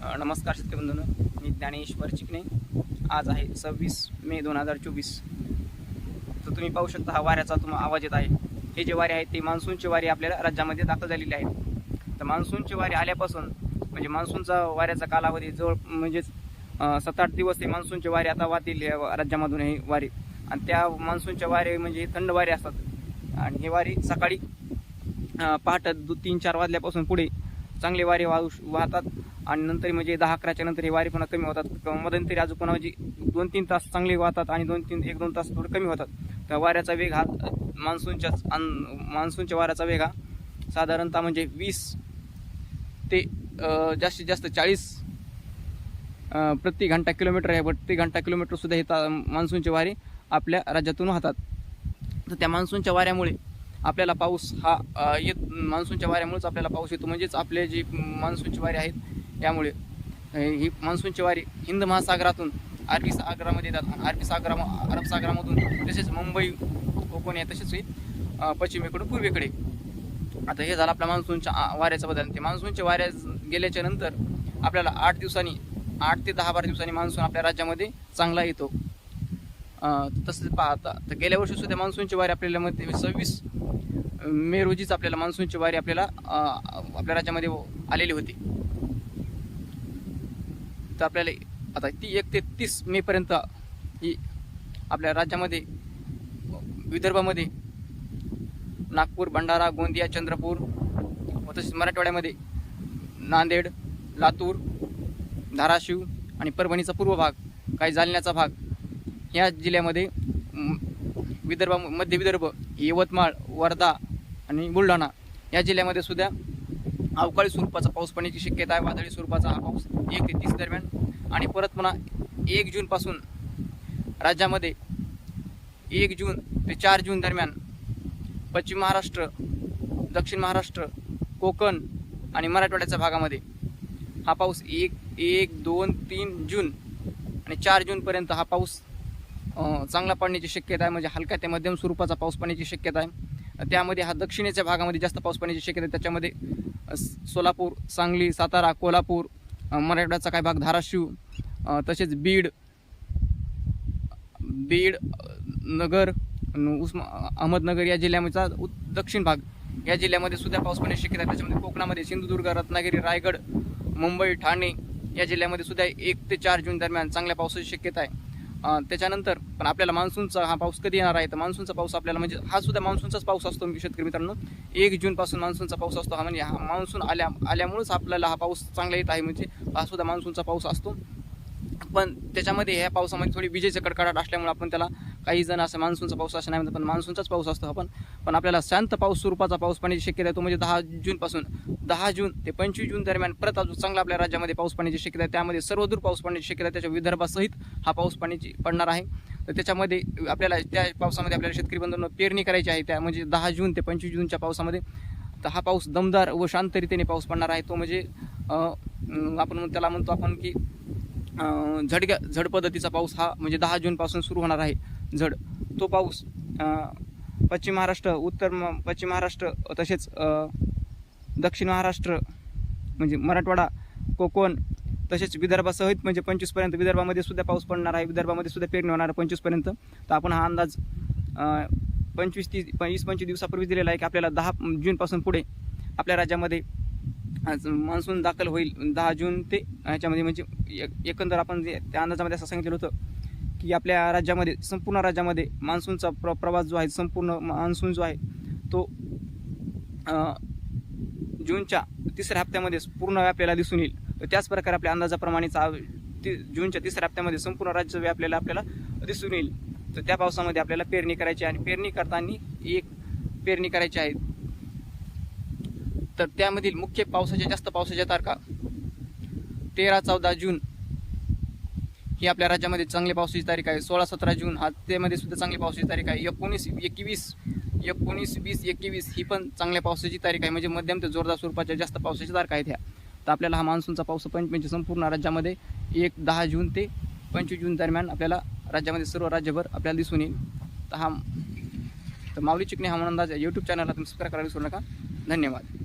नमस्कार शेतकरी मी ज्ञानेश्वर चिकणे आज आहे सव्वीस मे दोन हजार चोवीस. तर तुम्ही पाहू शकता हा वाऱ्याचा तुम्हाला आवाज येत आहे. हे जे वारे आहेत ते मान्सूनचे वारे आपल्याला राज्यामध्ये दाखल झालेले आहेत. तर मान्सूनचे वारे आल्यापासून म्हणजे मान्सूनचा वाऱ्याचा कालावधी जवळ म्हणजेच सात आठ दिवस ते मान्सूनचे वारे आता वाहतील राज्यामधून हे वारे. आणि त्या मान्सूनच्या वारे म्हणजे थंड वारे असतात. आणि हे वारे सकाळी अ, पहाटे दु तीन चार वाजल्यापासून पुढे चांगले वारे वाहू वाहतात. आणि नंतर म्हणजे दहा अकराच्या नंतर हे वारे पुन्हा कमी होतात. मध्यंतरी अजून पुन्हा म्हणजे दोन तीन तास चांगले वाहतात आणि दोन तीन एक दोन तास थोडे कमी होतात. तर वाऱ्याचा वेग हा मान्सूनच्या मान्सूनच्या वाऱ्याचा वेग हा साधारणतः म्हणजे वीस ते जास्तीत जास्त चाळीस प्रति घंटा किलोमीटर आहे. प्रति घंटा किलोमीटरसुद्धा हे ता मान्सूनचे वारे आपल्या राज्यातून वाहतात तर त्या मान्सूनच्या वाऱ्यामुळे आपल्याला पाऊस हा येत मान्सूनच्या वाऱ्यामुळेच आपल्याला पाऊस येतो. म्हणजेच आपले जे मान्सूनची वारे आहेत यामुळे ही मान्सूनची वारी हिंद महासागरातून अरबी सागरामध्ये येतात. अरबी सागरा अरब सागरामधून तसेच मुंबई कोकण आहे तसेच पश्चिमेकडून पूर्वेकडे. आता हे झालं आपल्या मान्सूनच्या वाऱ्याचा बदल. ते मान्सूनच्या वाऱ्या गेल्याच्यानंतर आपल्याला आठ दिवसांनी आठ ते दहा बारा दिवसांनी मान्सून आपल्या राज्यामध्ये चांगला येतो. तसंच पाहता. तर गेल्या वर्षी सुद्धा मान्सूनची वारी आपल्याला मध्ये सव्वीस मे रोजीच आपल्याला मान्सूनची वारी आपल्याला आपल्या राज्यामध्ये आलेली होती. तर आपल्याला आता ती एक ते तीस मे पर्यंत ही आपल्या राज्यामध्ये विदर्भामध्ये नागपूर भंडारा गोंदिया चंद्रपूर व तसेच मराठवाड्यामध्ये नांदेड लातूर धाराशिव आणि परभणीचा पूर्व भाग काही जालन्याचा भाग या जिल्ह्यामध्ये विदर्भ विदर्भा मध्य विदर्भ यवतमाळ वर्धा आणि बुलढाणा या जिल्ह्यामध्ये सुद्धा अवकाळी स्वरूपाचा पाऊस पडण्याची शक्यता आहे. वादळी स्वरूपाचा हा पाऊस एक ते तीस दरम्यान. आणि परत पुन्हा एक जूनपासून राज्यामध्ये एक जून ते चार जून दरम्यान पश्चिम महाराष्ट्र दक्षिण महाराष्ट्र कोकण आणि मराठवाड्याच्या भागामध्ये हा पाऊस एक एक दोन तीन जून आणि चार जूनपर्यंत हा पाऊस चांगला पडण्याची शक्यता आहे म्हणजे हलका ते मध्यम स्वरूपाचा पाऊस पडण्याची शक्यता आहे. त्यामध्ये हा दक्षिणेच्या भागामध्ये जास्त पाऊस पडण्याची शक्यता आहे. त्याच्यामध्ये सोलापूर सांगली सातारा कोल्हापूर मराठवाड्याचा काही भाग धाराशिव तसेच बीड बीड नगर उस्मा अहमदनगर या जिल्ह्याचा दक्षिण भाग या जिल्ह्यामध्ये सुद्धा पाऊस पडण्याची शक्यता आहे. त्याच्यामध्ये कोकणामध्ये सिंधुदुर्ग रत्नागिरी रायगड मुंबई ठाणे या जिल्ह्यामध्ये सुद्धा एक ते चार जून दरम्यान चांगल्या पावसाची शक्यता आहे. त्याच्यानंतर पण आपल्याला मान्सूनचा हा पाऊस कधी येणार आहे? तर मान्सूनचा पाऊस आपल्याला म्हणजे हा सुद्धा मान्सूनचाच पाऊस असतो शेतकरी मित्रांनो. एक जूनपासून मान्सूनचा पाऊस असतो. हा म्हणजे हा मान्सून आल्या आल्यामुळेच आपल्याला हा पाऊस चांगला येत आहे म्हणजे हा सुद्धा मान्सूनचा पाऊस असतो. पण त्याच्यामध्ये ह्या पावसामध्ये थोडी विजेचं कडकडाट असल्यामुळे आपण त्याला काही जण असं मान्सूनचा पाऊस असं नाही म्हणतात पण मान्सूनचाच पाऊस असतो आपण पण. आपल्याला शांत पाऊस स्वरूपाचा पाऊस पाण्याची शक्यता आहे तो म्हणजे दहा जूनपासून दहा जून ते पंचवीस जून दरम्यान परत अजून चांगला आपल्या राज्यामध्ये पाऊस पाण्याची शक्यता आहे. त्यामध्ये सर्वदूर पाऊस पाण्याची शक्यता आहे. त्याच्या विदर्भासहित हा पाऊस पाण्याची पडणार आहे. तर त्याच्यामध्ये आपल्याला त्या पावसामध्ये आपल्याला शेतकरी बंधूंना पेरणी करायची आहे त्या म्हणजे दहा जून ते पंचवीस जूनच्या पावसामध्ये. तर हा पाऊस दमदार व शांत रीतीने पाऊस पडणार आहे. तो म्हणजे आपण त्याला म्हणतो आपण की झडक्या झडग्या झड पद्धतीचा पाऊस हा म्हणजे दहा जूनपासून सुरू होणार आहे. झड तो पाऊस पश्चिम महाराष्ट्र उत्तर म- पश्चिम महाराष्ट्र तसेच दक्षिण महाराष्ट्र म्हणजे मराठवाडा कोकण तसेच विदर्भासहित म्हणजे पंचवीसपर्यंत विदर्भामध्ये सुद्धा पाऊस पडणार आहे. विदर्भामध्ये सुद्धा पेरणी होणार आहे पंचवीसपर्यंत तर आपण हा अंदाज पंचवीस तीस वीस पंचवीस दिवसापूर्वी दिलेला आहे की आपल्याला दहा जूनपासून पुढे आपल्या राज्यामध्ये आज मान्सून दाखल होईल. दहा जून ते ह्याच्यामध्ये म्हणजे एक- एकंदर आपण जे त्या अंदाजामध्ये असं सांगितलेलं होतं की आपल्या राज्यामध्ये संपूर्ण राज्यामध्ये मान्सूनचा प्र प्रवास जो आहे संपूर्ण मान्सून जो आहे तो जूनच्या तिसऱ्या हप्त्यामध्ये पूर्ण व्यापलेला दिसून येईल. तर त्याच प्रकारे आपल्या अंदाजाप्रमाणे चा- ती जूनच्या तिसऱ्या हप्त्यामध्ये संपूर्ण राज्य व्यापलेला आपल्याला दिसून येईल. तर त्या पावसामध्ये आपल्याला पेरणी करायची आणि पेरणी करताना एक पेरणी करायची आहे. तर त्यामधील मुख्य पावसाच्या जास्त पावसाच्या तारखा तेरा चौदा जून ही आपल्या राज्यामध्ये चांगली पावसाची तारीख आहे. सोळा सतरा जून हा त्यामध्ये सुद्धा चांगली पावसाची तारीख आहे. एकोणीस एकवीस एकोणीस वीस एकवीस ही पण चांगल्या पावसाची तारीख आहे. म्हणजे मध्यम ते जोरदार स्वरूपाच्या जास्त पावसाच्या तारखा आहेत ह्या. तर आपल्याला हा मान्सूनचा पाऊस पंच म्हणजे संपूर्ण राज्यामध्ये एक दहा जून ते पंचवीस जून दरम्यान आपल्याला राज्यामध्ये सर्व राज्यभर आपल्याला दिसून येईल. तर हा तर माऊली चिकणे हा अंदाज यूट्यूब चॅनलला तुम्ही सबस्क्राईब करायला विसरू नका. धन्यवाद.